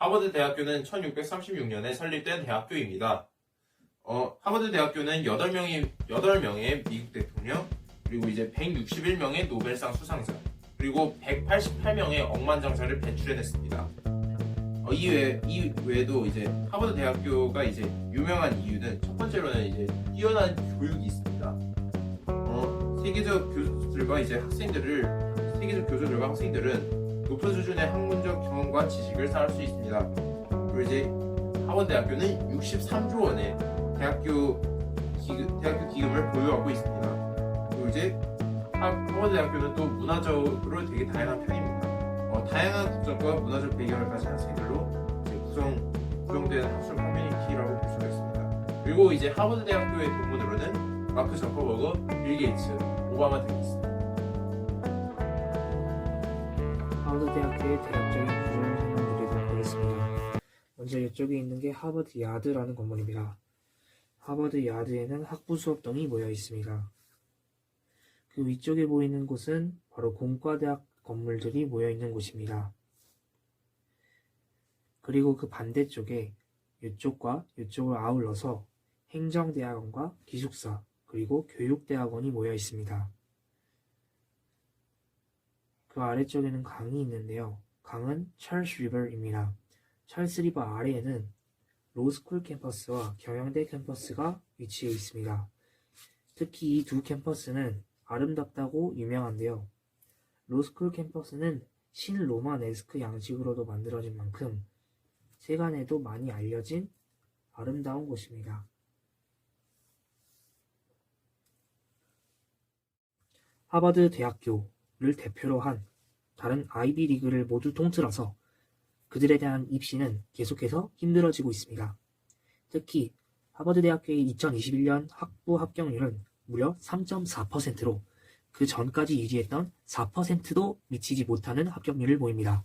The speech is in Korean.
하버드 대학교는 1636년에 설립된 대학교입니다. 어, 하버드 대학교는 8명의, 8명의 미국 대통령, 그리고 이제 161명의 노벨상 수상자, 그리고 188명의 억만장자를 배출해냈습니다. 어, 이, 외, 이 외에도 이제 하버드 대학교가 이제 유명한 이유는 첫 번째로는 이제 뛰어난 교육이 있습니다. 어, 세계적 교수들과 이제 학생들을 세계적 교수들과 학생들은 높은 수준의 학문적 경험과 지식을 쌓을 수 있습니다. 그리고 이제 하버드 대학교는 63조 원의 대학교 기금, 대학교 기금을 보유하고 있습니다. 그리고 이제 하- 하버드 대학교는 또 문화적으로 되게 다양한 편입니다. 어, 다양한 국적과 문화적 배경을 가진 학생들로 구성 구성된 학술 커뮤니티라고 볼 수가 있습니다. 그리고 이제 하버드 대학교의 동문으로는 마크 저커버그, 빌 게이츠, 오바마 등이 있습니다. 하버드 대학교의 대략적인 구조를 설명드리도록 하겠습니다. 먼저 이쪽에 있는 게 하버드 야드라는 건물입니다. 하버드 야드에는 학부 수업동이 모여 있습니다. 그 위쪽에 보이는 곳은 바로 공과대학 건물들이 모여 있는 곳입니다. 그리고 그 반대쪽에 이쪽과 이쪽을 아울러서 행정대학원과 기숙사 그리고 교육대학원이 모여 있습니다. 그 아래쪽에는 강이 있는데요. 강은 찰스 리버입니다. 찰스 리버 아래에는 로스쿨 캠퍼스와 경영대 캠퍼스가 위치해 있습니다. 특히 이 두 캠퍼스는 아름답다고 유명한데요. 로스쿨 캠퍼스는 신로마네스크 양식으로도 만들어진 만큼 세간에도 많이 알려진 아름다운 곳입니다. 하버드 대학교 를 대표로 한 다른 아이비 리그를 모두 통틀어서 그들에 대한 입시는 계속해서 힘들어지고 있습니다. 특히 하버드 대학교의 2021년 학부 합격률은 무려 3.4%로 그 전까지 유지했던 4%도 미치지 못하는 합격률을 보입니다.